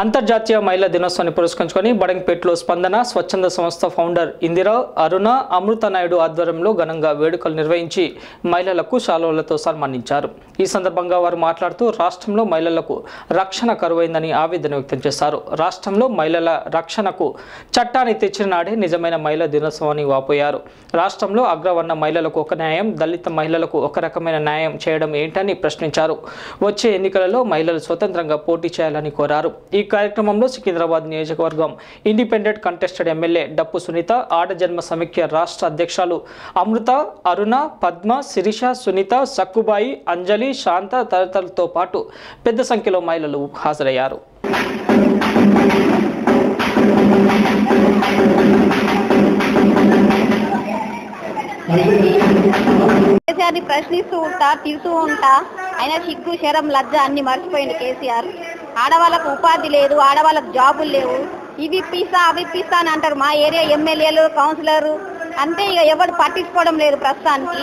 అంతర్జాతీయ మహిళా దినోత్సవాన్ని పురస్కరించుకొని బడంగ్పేటలో స్పందన స్వచ్ఛంద సంస్థ ఫౌండర్ ఇందిరా అరుణ అమృత నాయుడు ఆధ్వర్యంలో ఘనంగా వేడుకలు నిర్వహించి మహిళలకు శాలువలతో సన్మానించారు. ఈ సందర్భంగా వారు మాట్లాడుతూ రాష్ట్రంలో మహిళలకు రక్షణ కరువైందని ఆవేదన వ్యక్తం చేశారు. రాష్ట్రంలో మహిళల రక్షణకు చట్టాన్ని తెచ్చిన నాడే నిజమైన మహిళా దినోత్సవాన్ని వాపోయారు. రాష్ట్రంలో అగ్రవర్ణ మహిళలకు ఒక న్యాయం దళిత మహిళలకు ఒక రకమైన న్యాయం చేయడం ఏంటని ప్రశ్నించారు. వచ్చే ఎన్నికలలో మహిళలు స్వతంత్రంగా పోటీ చేయాలని కోరారు. ఈ కార్యక్రమంలో సికింద్రాబాద్ నియోజకవర్గం ఇండిపెండెంట్ కంటెస్టెడ్ ఎమ్మెల్యే డప్పు సునీత ఆడజన్మ సమైక్య రాష్ట్ర అధ్యక్షులు అమృత అరుణ పద్మ శిరీష సునీత సక్కుబాయి అంజలి శాంత తదితరులతో పాటు పెద్ద సంఖ్యలో మహిళలు హాజరయ్యారు. కేసీఆర్ని ప్రశ్నిస్తూ ఉంటా తిడుతూ ఉంటా అయినా సిగ్గు శరం లజ్జ అన్ని మర్చిపోయింది కేసీఆర్. ఆడవాళ్ళకు ఉపాధి లేదు ఆడవాళ్ళకు జాబులు లేవు. ఇవి పీసా అవి పీసా అని అంటారు మా ఏరియా ఎమ్మెల్యేలు కౌన్సిలర్. అంతే ఇక ఎవరు పట్టించుకోవడం లేదు ప్రస్తుతానికి.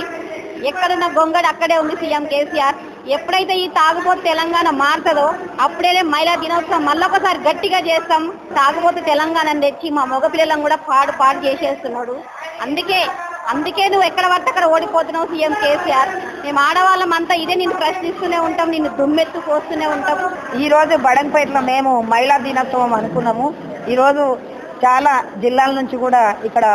ఎక్కడున్న గొంగడు అక్కడే ఉంది సీఎం కేసీఆర్. ఎప్పుడైతే ఈ తాగుబోతు తెలంగాణ మారుతుందో అప్పుడే మహిళా దినోత్సవం మళ్ళొకసారి గట్టిగా చేస్తాం. తాగుబోతు తెలంగాణ తెచ్చి మా మగపిల్లలను కూడా పాడు పాడు చేసేస్తున్నాడు. అందుకే అందుకే నువ్వు ఎక్కడ పడితే అక్కడ ఓడిపోతున్నావు సీఎం కేసీఆర్. మేము ఆడవాళ్ళం అంతా ఇదే నిన్ను ప్రశ్నిస్తూనే ఉంటాం నిన్ను దుమ్మెత్తు పోస్తూనే ఉంటాం. ఈ రోజు బడంపేటలో మేము మహిళా దినోత్సవం అనుకున్నాము. ఈ రోజు చాలా జిల్లాల నుంచి కూడా ఇక్కడ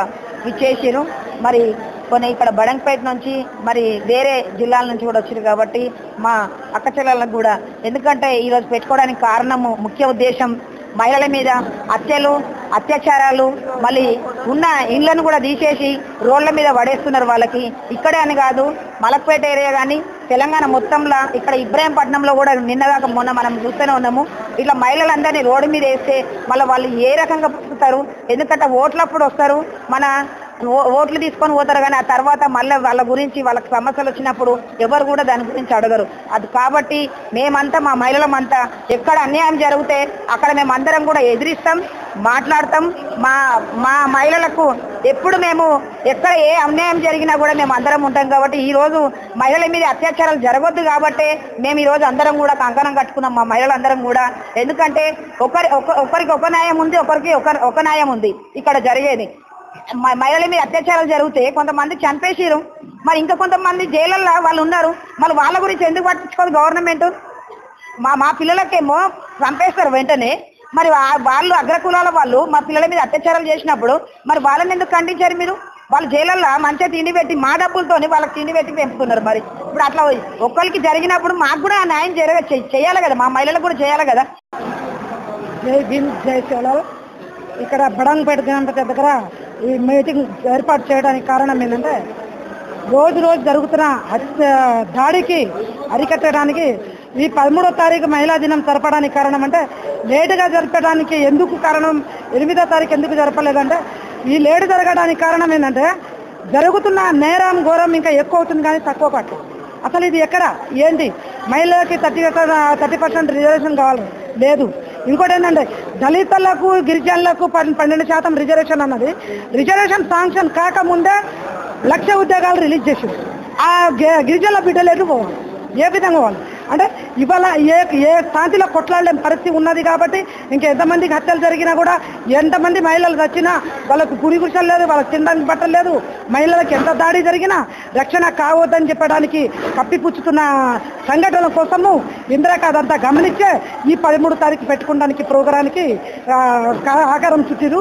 విచ్చేసారు మరి కొన్ని ఇక్కడ బడంపేట నుంచి మరి వేరే జిల్లాల నుంచి కూడా వచ్చారు కాబట్టి మా అక్క చెల్లెళ్ళకు కూడా. ఎందుకంటే ఈ రోజు పెట్టుకోవడానికి కారణము ముఖ్య ఉద్దేశం మహిళల మీద హత్యలు అత్యాచారాలు మళ్ళీ ఉన్న ఇళ్ళను కూడా తీసేసి రోడ్ల మీద పడేస్తున్నారు వాళ్ళకి. ఇక్కడే అని కాదు మలక్పేట ఏరియా కానీ తెలంగాణ మొత్తంలో ఇక్కడ ఇబ్రాహీంపట్నంలో కూడా నిన్నదాకా మొన్న మనం చూస్తూనే ఉన్నాము. ఇట్లా మహిళలందరినీ రోడ్డు మీద వేస్తే మళ్ళీ వాళ్ళు ఏ రకంగా పుట్టుతారు? ఎందుకంటే ఓట్లప్పుడు వస్తారు. మన ఓట్లు తీసుకొని పోతారు కానీ ఆ తర్వాత మళ్ళీ వాళ్ళ గురించి వాళ్ళకి సమస్యలు వచ్చినప్పుడు ఎవరు కూడా దాని గురించి అడగరు. అది కాబట్టి మేమంతా మా మహిళలమంతా ఎక్కడ అన్యాయం జరిగితే అక్కడ మేమందరం కూడా ఎదిరిస్తాం మాట్లాడతాం. మా మా మహిళలకు ఎప్పుడు మేము ఎక్కడ ఏ అన్యాయం జరిగినా కూడా మేము అందరం ఉంటాం కాబట్టి ఈ రోజు మహిళల మీద అత్యాచారాలు జరగొద్దు కాబట్టి మేము ఈ రోజు అందరం కూడా కంకణం కట్టుకున్నాం మా మహిళలందరం కూడా. ఎందుకంటే ఒకరి ఒక- ఒకరికి ఒక న్యాయం ఉంది ఒకరికి ఒక ఒక న్యాయం ఉంది. ఇక్కడ జరిగేది. మహిళల మీద అత్యాచారాలు జరిగితే కొంతమంది చంపేసిరు మరి ఇంకా కొంతమంది జైలల్లో వాళ్ళు ఉన్నారు. మరి వాళ్ళ గురించి ఎందుకు పట్టించుకోదు గవర్నమెంట్? మా మా పిల్లలకేమో చంపేస్తారు వెంటనే. మరి వాళ్ళు అగ్రకులాల వాళ్ళు మా పిల్లల మీద అత్యాచారాలు చేసినప్పుడు మరి వాళ్ళని ఎందుకు ఖండించారు మీరు? వాళ్ళు జైలల్లో మంచిగా తిండి పెట్టి మా డబ్బులతోని వాళ్ళకి తిండి పెట్టి పెంపుతున్నారు మరి. ఇప్పుడు అట్లా ఒక్కరికి జరిగినప్పుడు మాకు కూడా న్యాయం జరగ చేయాలి కదా. మా మహిళలకు కూడా చేయాలి కదా. జై భీమ్ జై సేవలాల్ ఇక్కడ బడంపేట గణపతి దగ్గర ఈ మీటింగ్ ఏర్పాటు చేయడానికి కారణం ఏంటంటే రోజు రోజు జరుగుతున్న దాడికి అరికట్టడానికి ఈ పదమూడో తారీఖు మహిళా దినం జరపడానికి కారణం అంటే లేటుగా జరపడానికి ఎందుకు కారణం ఎనిమిదో తారీఖు ఎందుకు జరపలేదంటే ఈ లేటు జరగడానికి కారణం ఏంటంటే జరుగుతున్న నేరం ఘోరం ఇంకా ఎక్కువ అవుతుంది కానీ తక్కువ పట్ల అసలు ఇది ఎక్కడ? ఏంటి? మహిళలకి థర్టీ థర్టీ పర్సెంట్ రిజర్వేషన్ కావాలి? లేదు. ఇంకోటి ఏంటంటే దళితులకు గిరిజనులకు పన్నెండు శాతం రిజర్వేషన్ అన్నది. రిజర్వేషన్ శాంక్షన్ కాకముందే లక్ష ఉద్యోగాలు రిలీజ్ చేసింది. ఆ గి- గిరిజనుల బిడ్డలు ఎటు పోవాలి? ఏ విధంగా పోవాలి? అంటే ఇవాళ ఏ ఏ స్థాయిలో కొట్లాడలేని పరిస్థితి ఉన్నది కాబట్టి ఇంకా ఎంతమందికి హత్యలు జరిగినా కూడా ఎంతమంది మహిళలు చచ్చినా వాళ్ళకు గురి గురిసలు లేదు వాళ్ళకి తినడానికి బట్టలు లేదు మహిళలకు ఎంత దాడి జరిగినా రక్షణ కావద్దని చెప్పడానికి కప్పిపుచ్చుతున్న సంఘటనల కోసము ఇందిరాక అదంతా గమనించే ఈ పదమూడు తారీఖు పెట్టుకోవడానికి ప్రోగ్రానికి ఆకారం చుట్టిరు.